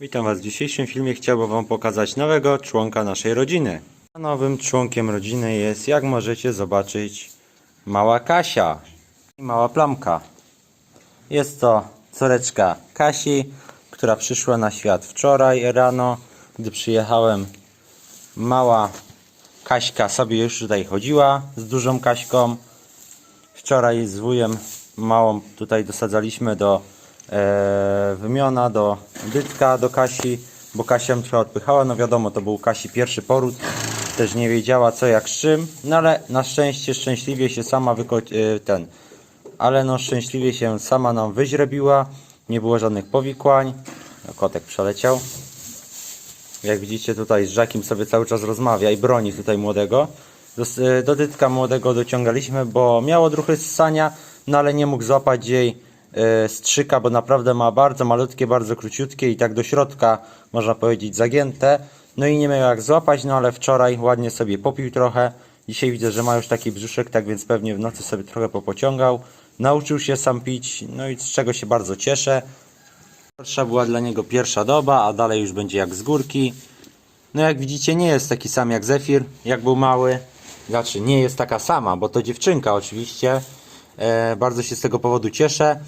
Witam Was w dzisiejszym filmie. Chciałbym Wam pokazać nowego członka naszej rodziny. Nowym członkiem rodziny jest, jak możecie zobaczyć, mała Kasia i mała Plamka. Jest to córeczka Kasi, która przyszła na świat wczoraj rano. Gdy przyjechałem, mała Kaśka sobie już tutaj chodziła z dużą Kaśką. Wczoraj z wujem małą tutaj dosadzaliśmy do e, wymiona, do dytka, do Kasi, bo Kasia trochę odpychała. No wiadomo, to był Kasi pierwszy poród, też nie wiedziała co jak z czym, no ale na szczęście, szczęśliwie się sama wyko- e, ten, ale no szczęśliwie się sama nam wyźrebiła, nie było żadnych powikłań. No, kotek przeleciał. Jak widzicie tutaj z Żakim sobie cały czas rozmawia i broni tutaj młodego. Do, e, do dytka młodego dociągaliśmy, bo miało druhy ssania, no ale nie mógł złapać jej strzyka, bo naprawdę ma bardzo malutkie, bardzo króciutkie i tak do środka można powiedzieć zagięte. No i nie miał jak złapać, no ale wczoraj ładnie sobie popił trochę. Dzisiaj widzę, że ma już taki brzuszek, tak więc pewnie w nocy sobie trochę popociągał. Nauczył się sam pić, no i z czego się bardzo cieszę. Gorsza była dla niego pierwsza doba, a dalej już będzie jak z górki. No jak widzicie nie jest taki sam jak Zefir, jak był mały. Znaczy nie jest taka sama, bo to dziewczynka oczywiście. E, bardzo się z tego powodu cieszę.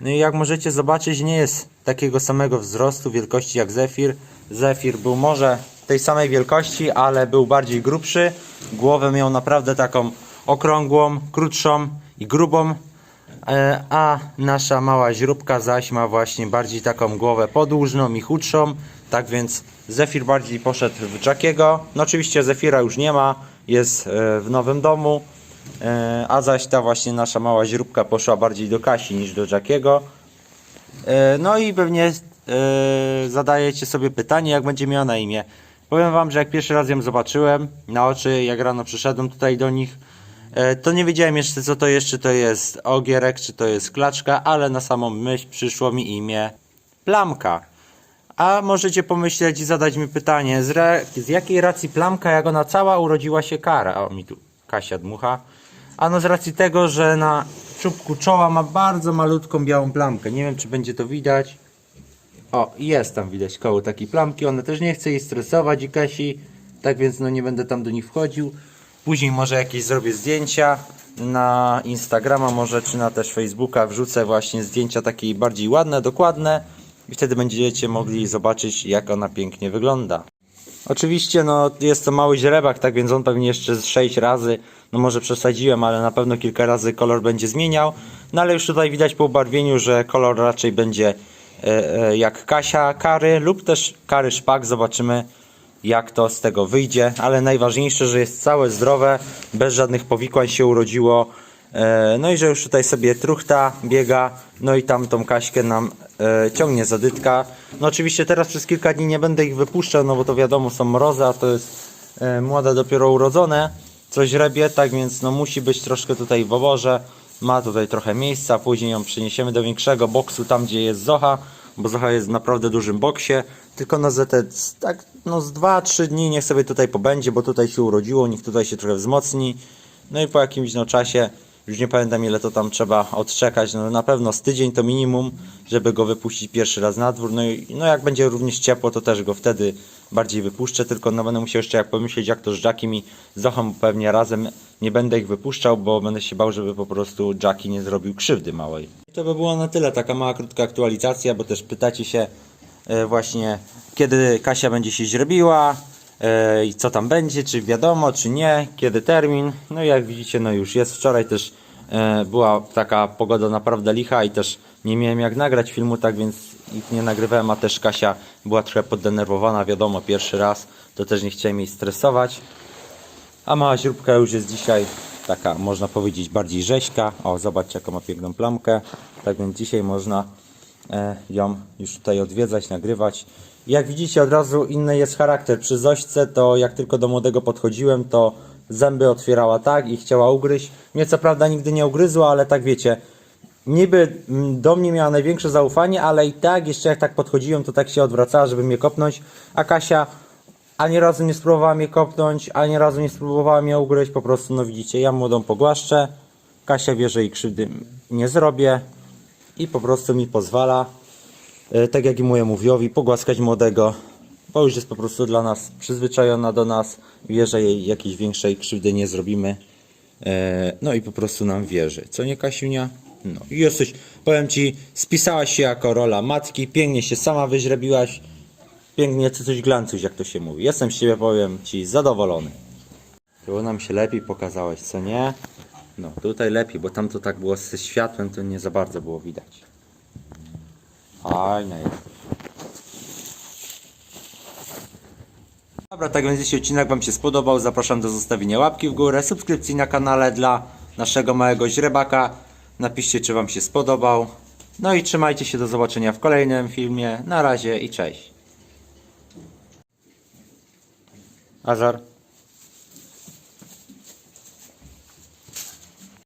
No i jak możecie zobaczyć nie jest takiego samego wzrostu, wielkości jak Zefir. Zefir był może tej samej wielkości, ale był bardziej grubszy. Głowę miał naprawdę taką okrągłą, krótszą i grubą. E, a nasza mała źróbka zaś ma właśnie bardziej taką głowę podłużną i chudszą, tak więc Zefir bardziej poszedł w Jackiego. No oczywiście Zefira już nie ma, jest e, w nowym domu, a zaś ta właśnie nasza mała źróbka poszła bardziej do Kasi niż do Jackiego. E, No i pewnie e, zadajecie sobie pytanie, jak będzie miała na imię. Powiem wam, że jak pierwszy raz ją zobaczyłem na oczy, jak rano przyszedłem tutaj do nich, e, to nie wiedziałem jeszcze co to jest, czy to jest ogierek, czy to jest klaczka, ale na samą myśl przyszło mi imię Plamka. A możecie pomyśleć i zadać mi pytanie, z, z jakiej racji Plamka, jak ona cała urodziła się kara? O, mi tu Kasia dmucha. Ano z racji tego, że na czubku czoła ma bardzo malutką białą plamkę. Nie wiem, czy będzie to widać. O, jest tam widać koło takiej plamki. Ona też nie chce jej stresować i Kasi. Tak więc no nie będę tam do nich wchodził. Później może jakieś zrobię zdjęcia na Instagrama może, czy na też Facebooka wrzucę właśnie zdjęcia takie bardziej ładne, dokładne. I wtedy będziecie mogli zobaczyć jak ona pięknie wygląda. Oczywiście no, jest to mały źrebak, tak więc on pewnie jeszcze z 6 razy, no może przesadziłem, ale na pewno kilka razy kolor będzie zmieniał. No ale już tutaj widać po ubarwieniu, że kolor raczej będzie e, e, jak Kasia kary lub też kary szpak. Zobaczymy jak to z tego wyjdzie, ale najważniejsze, że jest całe zdrowe, bez żadnych powikłań się urodziło. E, No i że już tutaj sobie truchta biega, no i tam tą Kaśkę nam e, ciągnie za dytka. No oczywiście teraz przez kilka dni nie będę ich wypuszczał, no bo to wiadomo są mrozy, a to jest e, młode dopiero urodzone, coś rebie, tak więc no musi być troszkę tutaj w oborze. Ma tutaj trochę miejsca, później ją przeniesiemy do większego boksu, tam gdzie jest Zocha, bo Zocha jest w naprawdę dużym boksie, tylko na ZT tak no z 2-3 dni niech sobie tutaj pobędzie, bo tutaj się urodziło, niech tutaj się trochę wzmocni. No i po jakimś no, czasie, już nie pamiętam ile to tam trzeba odczekać, no na pewno z tydzień to minimum, żeby go wypuścić pierwszy raz na dwór. No i no jak będzie również ciepło, to też go wtedy bardziej wypuszczę, tylko no będę musiał jeszcze jak pomyśleć jak to z Jackiem i Zochą pewnie razem nie będę ich wypuszczał, bo będę się bał, żeby po prostu Jackie nie zrobił krzywdy małej. To by było na tyle, taka mała krótka aktualizacja, bo też pytacie się e, właśnie kiedy Kasia będzie się źrebiła, i co tam będzie, czy wiadomo, czy nie, kiedy termin. No i jak widzicie, no już jest. Wczoraj też e, była taka pogoda naprawdę licha i też nie miałem jak nagrać filmu, tak więc ich nie nagrywałem, a też Kasia była trochę poddenerwowana, wiadomo, pierwszy raz, to też nie chciałem jej stresować. A mała źróbka już jest dzisiaj taka, można powiedzieć, bardziej rzeźka. O, zobaczcie, jaką ma piękną plamkę. Tak więc dzisiaj można e, ją już tutaj odwiedzać, nagrywać. Jak widzicie, od razu inny jest charakter. Przy Zośce to jak tylko do młodego podchodziłem, to zęby otwierała tak i chciała ugryźć. Mnie co prawda nigdy nie ugryzła, ale tak wiecie, niby mm, do mnie miała największe zaufanie, ale i tak jeszcze jak tak podchodziłem, to tak się odwracała, żeby mnie kopnąć. A Kasia ani razu nie spróbowała mnie kopnąć, ani razu nie spróbowała mnie ugryźć. Po prostu, no widzicie, ja młodą pogłaszczę. Kasia wie, że jej krzywdy nie zrobię i po prostu mi pozwala. E, tak jak i mojemu wiowi, pogłaskać młodego, bo już jest po prostu dla nas przyzwyczajona do nas, wie, że jej jakiejś większej krzywdy nie zrobimy. E, No i po prostu nam wierzy. Co nie, Kasiunia? No i jesteś, powiem Ci, spisałaś się jako rola matki, pięknie się sama wyźrebiłaś, pięknie cycuś glancuś, jak to się mówi. Jestem z Ciebie, powiem Ci, zadowolony. Tu nam się lepiej pokazałeś, co nie? No, tutaj lepiej, bo tam to tak było ze światłem, to nie za bardzo było widać. Fajna jest. Dobra, tak więc jeśli odcinek Wam się spodobał, zapraszam do zostawienia łapki w górę, subskrypcji na kanale dla naszego małego źrebaka. Napiszcie, czy Wam się spodobał. No i trzymajcie się, do zobaczenia w kolejnym filmie. Na razie i cześć. Azar.